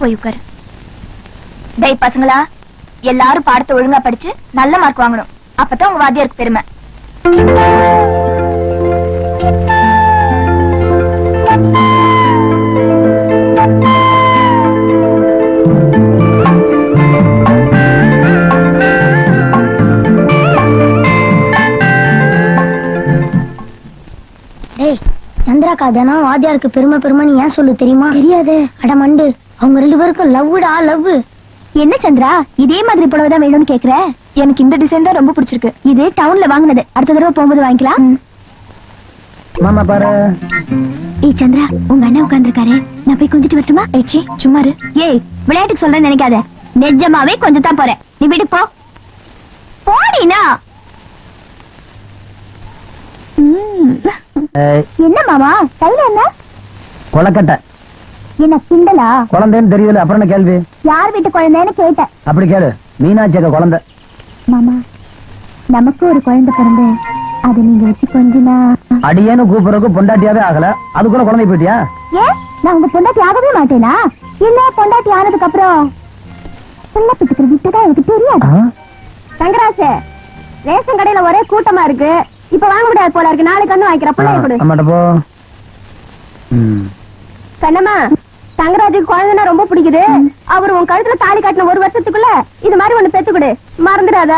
போய் உட்காரு. டேய் பசங்களா எல்லாரும் பாடத்தை ஒழுங்கா படிச்சு நல்ல மார்க் வாங்கணும். அப்பதான் உங்க வாத்தியாருக்கு பெருமை. சந்திராக்கா தினம் வாத்தியாருக்கு பெருமை பெருமைன்னு ஏன் சொல்லு தெரியுமா? தெரியாது. அட மண்டு. அவங்க ரெண்டு பேருக்கும் லவ்வுடா லவ் என்ன சந்திரா இதே மாதிரி புடவை தான் வேணும்னு கேக்குற? எனக்கு இந்த டிசைன் தான் ரொம்ப பிடிச்சிருக்கு. இது டவுன்ல வாங்குனது. அடுத்த தடவை போகும்போது வாங்கிக்கலாம். மாமா பாரு. ஏய் சந்திரா உங்க அண்ணன் உட்கார்ந்திருக்காரு. நான் போய் கொஞ்சிட்டு வரட்டுமா? ஏச்சி சும்மா இரு. ஏய் விளையாட்டுக்கு சொல்றேன்னு நினைக்காத. நிஜமாவே கொஞ்சம் தான் போறேன். நீ விடு போ. போடினா என்ன மாமா? கையில என்ன? கொலக்கட்டை. என்ன கிண்டலா குழந்தைன்னு தெரியல அப்புறம் என்ன கேள்வி? யார் வீட்டு குழந்தைன்னு கேட்டேன். அப்படி கேளு. மீனாட்சி அக்கா குழந்தை. மாமா நமக்கு ஒரு குழந்தை பிறந்து அதை நீங்க வச்சு கொஞ்சினா அடியேன்னு கூப்பிடுறதுக்கு பொண்டாட்டியாவே ஆகல. அதுக்குள்ள குழந்தை போயிட்டியா? ஏன் நான் உங்க பொண்டாட்டி ஆகவே மாட்டேனா? இல்ல பொண்டாட்டி ஆனதுக்கு அப்புறம் புள்ள பிட்டுக்கிற விட்டுதான் எனக்கு தெரியாது. தங்கராசு ரேஷன் கடையில ஒரே கூட்டமா இருக்கு. இப்ப வாங்க முடியாது போல இருக்கு. நாளைக்கு வந்து வாங்கிக்கிற பிள்ளைய கொடு. அம்மாட்ட போ. ம். கண்ணம்மா தங்கராஜுக்கு குழந்தைனா ரொம்ப பிடிக்குது. அவர் உன் கழுத்துல தாலி காட்டின ஒரு வருஷத்துக்குள்ள இது மாதிரி ஒண்ணு பெத்து கொடு மறந்துடாத.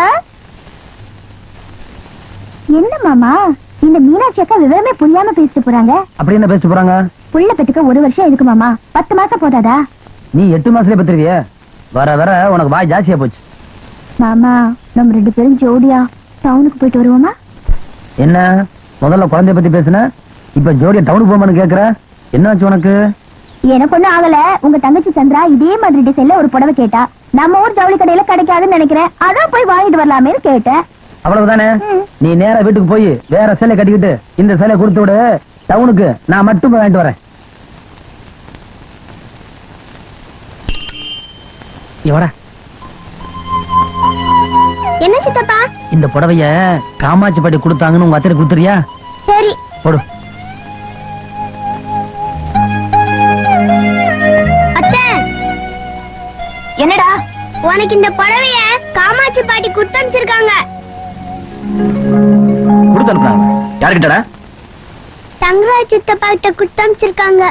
என்ன மாமா? இந்த மீனாட்சி அக்கா விவரமே புரியாம பேசிட்டு போறாங்க. அப்படி என்ன பேசிட்டு போறாங்க? புள்ள பெத்துக்க ஒரு வருஷம் எதுக்கு மாமா. பத்து மாசம் போதாதா? நீ எட்டு மாசத்துல பத்திருக்கிய வர வர உனக்கு வாய் ஜாஸ்தியா போச்சு. மாமா நம்ம ரெண்டு பேரும் ஜோடியா டவுனுக்கு போயிட்டு வருவோமா? என்ன? முதல்ல குழந்தைய பத்தி பேசுன? இப்ப ஜோடியா டவுனுக்கு போமான்னு கேக்குற? என்னாச்சு உனக்கு? எனக்கு ஒண்ணும் ஆகல. உங்க தங்கச்சி சந்திரா இதே மாதிரி டிசைன்ல ஒரு புடவை கேட்டா நம்ம ஊர் ஜவுளி கடையில கிடைக்காதுன்னு நினைக்கிறேன். அதான் போய் வாங்கிட்டு வரலாமேன்னு கேட்டேன். அவ்வளவுதானே. நீ நேரா வீட்டுக்கு போய் வேற சேலை கட்டிக்கிட்டு இந்த சேலை கொடுத்து விடு. டவுனுக்கு நான் மட்டும் வாங்கிட்டு வரேன். வாடா. என்ன சித்தப்பா? இந்த புடவைய காமாட்சி பாட்டி கொடுத்தாங்கன்னு உங்க அத்தை கொடுத்துறியா சரி. போடு. உனக்கு இந்த புடவைய காமாட்சி பாட்டி கொடுத்து அனுப்பிச்சிருக்காங்க. கொடுத்து அனுப்புறாங்க யாருக்கிட்டடா தங்கராஜ் சித்தப்பா கிட்ட கொடுத்து அனுப்பிச்சிருக்காங்க.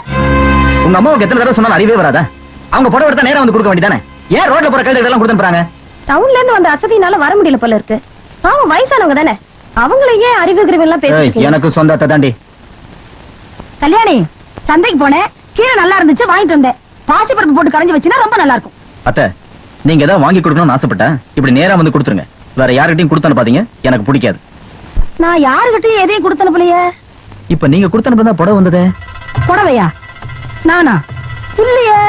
உங்க அம்மாவுக்கு எத்தனை தடவை சொன்னாலும் அறிவே வராதா? அவங்க புடவை எடுத்தா நேரா வந்து கொடுக்க வேண்டியதானே? ஏன் ரோட்ல போற கழுதை எல்லாம் கொடுத்து அனுப்புறாங்க? டவுன்ல இருந்து வந்த அசதினால வர முடியல போல இருக்கு. பாவம் வயசானவங்க தானே? அவங்கள ஏன் அறிவு கிரிவு எல்லாம் பேசிட்டு எனக்கு சொந்த அத்தை தாண்டி. கல்யாணி சந்தைக்கு போனேன். கீரை நல்லா இருந்துச்சு வாங்கிட்டு வந்தேன். பாசி பருப்பு போட்டு கரைஞ்சு வச்சுனா ரொம்ப நல்லா இருக்கும். அத்தை நீங்க ஏதாவது வாங்கி கொடுக்கணும்னு ஆசைப்பட்டேன். இப்படி நேரா வந்து கொடுத்துருங்க. வேற யார்கிட்டயும் கொடுத்து அனுப்பாதீங்க. எனக்கு பிடிக்காது. நான் யாருகிட்டயும் எதையும் கொடுத்து அனுப்பலையே? இப்ப நீங்க கொடுத்து அனுப்புறதா புடவை வந்ததே? புடவையா? நானா? இல்லையே.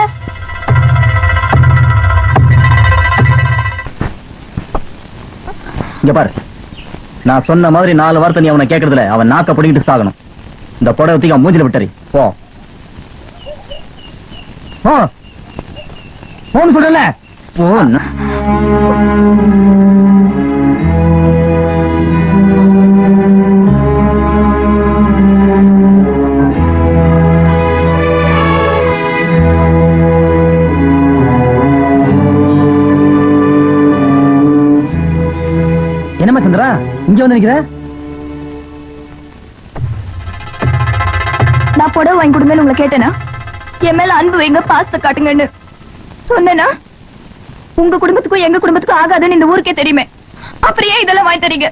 இங்க பாரு. நான் சொன்ன மாதிரி நாலு வார்த்தை நீ அவனை கேக்குறதுல அவன் நாக்க பிடிக்கிட்டு சாகணும். இந்த புடவை தூக்கி அவன் மூஞ்சில விட்டறி போ. போன்னு சொல்றல போன். என்னம்மா சந்திரா? இங்க வந்து நிக்கிற? நான் புடவை வாங்கி கொடுங்கன்னு உங்களை கேட்டேனா? என் மேல அன்பு வைங்க பாசத்தை காட்டுங்கன்னு. சொன்னேனா? உங்க குடும்பத்துக்கும் எங்க குடும்பத்துக்கும் ஆகாதுன்னு இந்த ஊருக்கே தெரியுமே. அப்புறம் ஏன் இதெல்லாம் வாங்கி தரீங்க?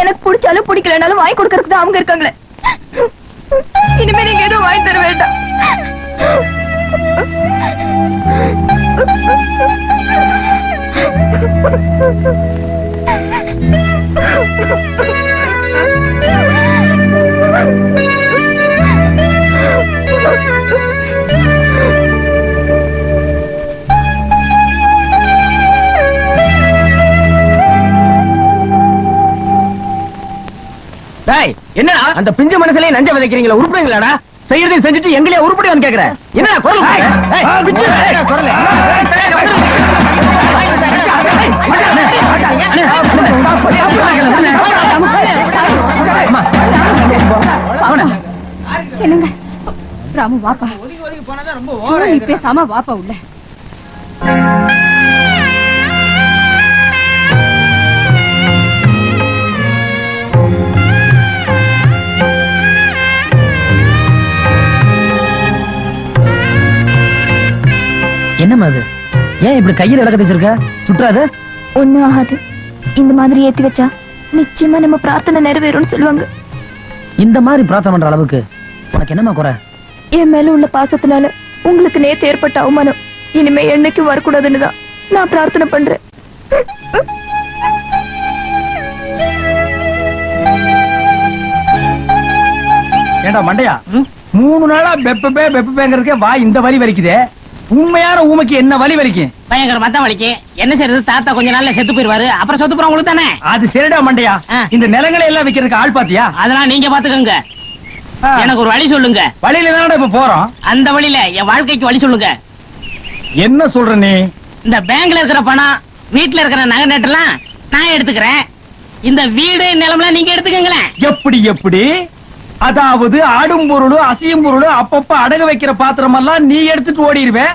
எனக்கு பிடிச்சாலும் பிடிக்கலனாலும் வாங்கி கொடுக்கறதுக்கு தான் அவங்க இருக்காங்களே. இனிமே நீங்க எதுவும் வாங்கி தர வேண்டாம். டேய் என்னடா? அந்த பிஞ்சு மனசுலயே நஞ்ச விதைக்கிறீங்களா உருப்படுங்களாடா. செய்யறதையும் செஞ்சுட்டு எங்களே உருப்படி வந்து கேக்குற. என்னடா குரல். என்னங்க? ராமு வாப்பா. ஒதுங்கி ஒதுங்கி போனாதான் ரொம்ப நீ பேசாம வாப்பா உள்ள. என்னம்மா அது ஏன் இப்படி கையில விளக்க வச்சிருக்க சுற்றாது ஒண்ணும் ஆகாது. இந்த மாதிரி ஏத்தி வச்சா நிச்சயமா நம்ம பிரார்த்தனை நிறைவேறும்னு சொல்லுவாங்க. இந்த மாதிரி பிரார்த்தனை பண்ற அளவுக்கு உனக்கு என்னம்மா குறை? என் மேல உள்ள பாசத்தினால உங்களுக்கு நேத்து ஏற்பட்ட அவமானம். இனிமே என்னைக்கும் வரக்கூடாதுன்னு தான் நான் பிரார்த்தனை பண்றேன். ஏண்டா மண்டையா? மூணு நாளா பெப்பபே பெப்பபேங்கிறதுக்கே வா இந்த வலி வலிக்குதே. உண்மையான ஊமைக்கு என்ன வலி வலிக்கும் பயங்கர மத்தம் வலிக்கு. என்ன செய்யறது தாத்தா கொஞ்ச நாள்ல செத்து போயிருவாரு அப்புறம் சொத்து போறோம் உங்களுக்கு தானே? அது சரிடா மண்டையா. இந்த நிலங்களை எல்லாம் விக்கிறதுக்கு ஆள் பாத்தியா? அதெல்லாம் நீங்க பாத்துக்கோங்க. எனக்கு ஒரு வழி சொல்லுங்க. வழியில தானடா இப்ப போறோம்? அந்த வழியில என் வாழ்க்கைக்கு வழி சொல்லுங்க. என்ன சொல்ற நீ? இந்த பேங்க்ல இருக்கிற பணம் வீட்டுல இருக்கிற நகை நட்டெல்லாம் நான் எடுத்துக்கிறேன். இந்த வீடு நிலம்லாம் நீங்க எடுத்துக்கங்களேன். எப்படி எப்படி? அதாவது ஆடும் பொருளும் அசையும் பொருளும் அப்பப்ப அடகு வைக்கிற பாத்திரம் எல்லாம் நீ எடுத்துட்டு ஓடிடுவே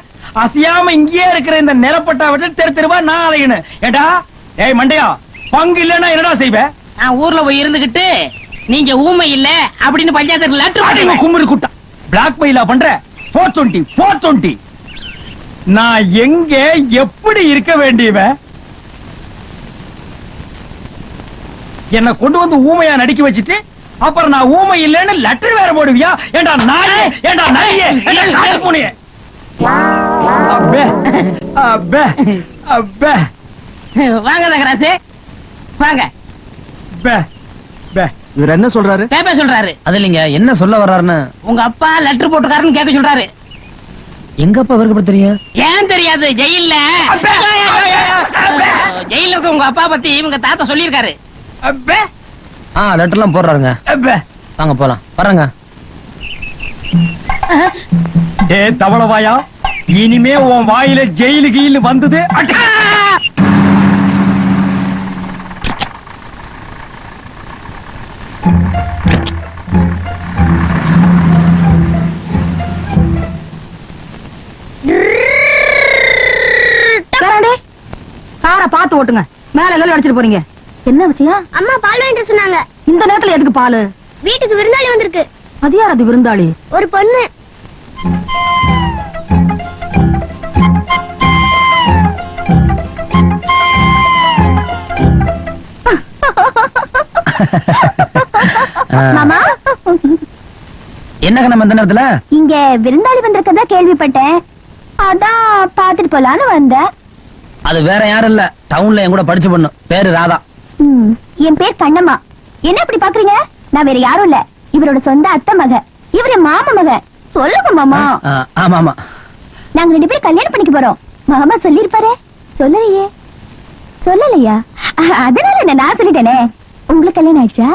அசையாம இங்கேயே இருக்கிற இந்த நிலப்பட்டா விட்டு தெரு தெருவா நான் அலையணும் ஏடா ஏய் மண்டையா பங்கு இல்லைன்னா என்னடா செய்வே? நான் ஊர்ல போய் இருந்துகிட்டு நீங்க ஊமை இல்ல அப்படின்னு பஞ்சாயத்து லெட்டர் கும்பிடு குட்டா. பிளாக் மெயிலா பண்ற? போர் டுவெண்ட்டி போர் டுவெண்ட்டி நான் எங்க எப்படி இருக்க வேண்டியவன் என்ன கொண்டு வந்து ஊமையா நடிக்க வச்சுட்டு அப்புறம் நான் ஊமை இல்லைன்னு லெட்டர் வேற போடுவியா? ஏண்டா நாயே? ஏண்டா நாயே ஏண்டா காட்டு பூனையே? அப்பே அப்பே அப்பே வாங்க தகராசு வாங்க. பே பே. இவர் என்ன சொல்றாரு? பேப்பர் சொல்றாரு. அது இல்லைங்க. என்ன சொல்ல வர்றாருன்னு? உங்க அப்பா லெட்டர் போட்டுக்காருன்னு கேட்க சொல்றாரு. எங்க அப்பா எப்படி தெரியும்? ஏன் தெரியாது? ஜெயில்ல. இருக்க உங்க அப்பா பத்தி இவங்க தாத்தா சொல்லியிருக்காரு. அப்பே ஆ லெட்டர்லாம் போடுறாருங்க. வாங்க போலாம். வர்றேங்க. ஏ தவளவாயா? இனிமே உன் வாயில ஜெயிலு கீழு வந்தது! காரை பார்த்து ஓட்டுங்க. மேல எல்லாம் அடிச்சிட்டு போறீங்க? என்ன விஷயம் அம்மா பால் வாங்கிட்டு சொன்னாங்க. இந்த நேரத்துல எதுக்கு பாலு? வீட்டுக்கு விருந்தாளி வந்திருக்கு. அது யார் அது விருந்தாளி? ஒரு பொண்ணு. மாமா? என்ன கண்ணம் இந்த நேரத்துல? இங்க விருந்தாளி வந்திருக்கதா கேள்விப்பட்டேன். அதான் பாத்துட்டு போலான்னு வந்தேன். அது வேற யாரும் இல்ல. டவுன்ல என் கூட படிச்ச பொண்ணு. பேரு ராதா. என் பேர் கண்ணம்மா. என்ன இப்படி பாக்குறீங்க? நான் வேற யாரும் இல்ல. இவரோட சொந்த அத்தை மக. இவரு மாமா மக. சொல்லுங்க மாமா. ஆமா ஆமா. நாங்க ரெண்டு பேரும் கல்யாணம் பண்ணிக்க போறோம். மாமா சொல்லிருப்பாரு சொல்லலையே. சொல்லலையா? அதனால என்ன நான் சொல்லிட்டேனே? உங்களுக்கு கல்யாணம் ஆயிடுச்சா?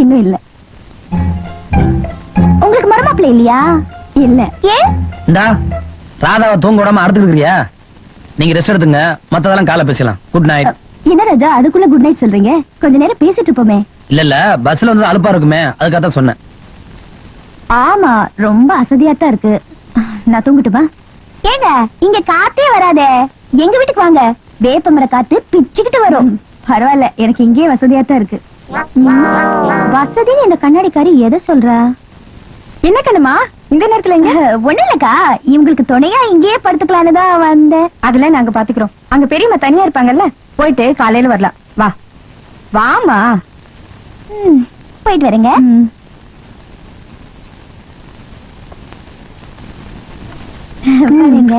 இன்னும் இல்ல. உங்களுக்கு மரமாப்பிள்ள இல்லையா? இல்ல. ஏன்? இந்தா ராதாவை தூங்க விடாம அறுத்துக்கிறியா நீங்க ரெஸ்ட் எடுத்துங்க. மத்ததெல்லாம் காலை பேசலாம் குட் நைட் என்ன ராஜா அதுக்குள்ள குட் நைட் சொல்றீங்க? கொஞ்ச நேரம் பேசிட்டு இருப்போமே. இல்ல இல்ல பஸ்ல வந்து அலுப்பா இருக்குமே அதுக்காக தான் சொன்னேன். ஆமா ரொம்ப அசதியா தான் இருக்கு. நான் தூங்கட்டுமா? ஏங்க இங்க காத்தே வராதே. எங்க வீட்டுக்கு வாங்க. வேப்பமர காத்து பிச்சுக்கிட்டு வரும். பரவாயில்ல எனக்கு இங்கேயே வசதியா தான் இருக்கு வசதின்னு இந்த கண்ணாடிக்காரி எதை சொல்றா? என்ன கண்ணுமா? இந்த நேரத்துல இங்க ஒண்ணு இல்லக்கா. இவங்களுக்கு துணையா இங்கேயே படுத்துக்கலான்னு தான் வந்தேன். அதெல்லாம் நாங்க பாத்துக்கிறோம். அங்க பெரியம்மா தனியா இருப்பாங்கல்ல? போயிட்டு காலையில வரலாம். வா. வாமா போயிட்டு வரேங்க. பாருங்க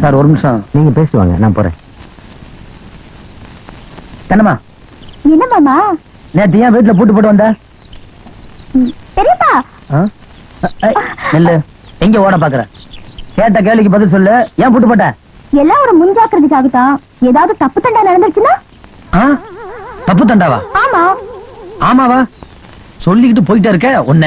சார் ஒரு நிமிஷம். நீங்க பேசுவாங்க நான் போறேன். கண்ணம்மா என்ன மாமா? நேத்து ஏன் வீட்டுல பூட்டு போட்டு வந்த? ம், பெரியப்பா. ஆ? ஏய், நில்லு. எங்க ஓட பாக்குற? கேட்ட கேள்விக்கு பதில் சொல்லு. ஏன் பூட்டு போட்ட? எல்லாம் ஒரு முன்ஜாக்கிரதைக்காகத்தான் ஏதாவது தப்பு தண்டா நடந்துருச்சுன்னா? தப்பு தண்டாவா? ஆமா. ஆமாவா? சொல்லிக்கிட்டு போயிட்டே இருக்க உன்ன.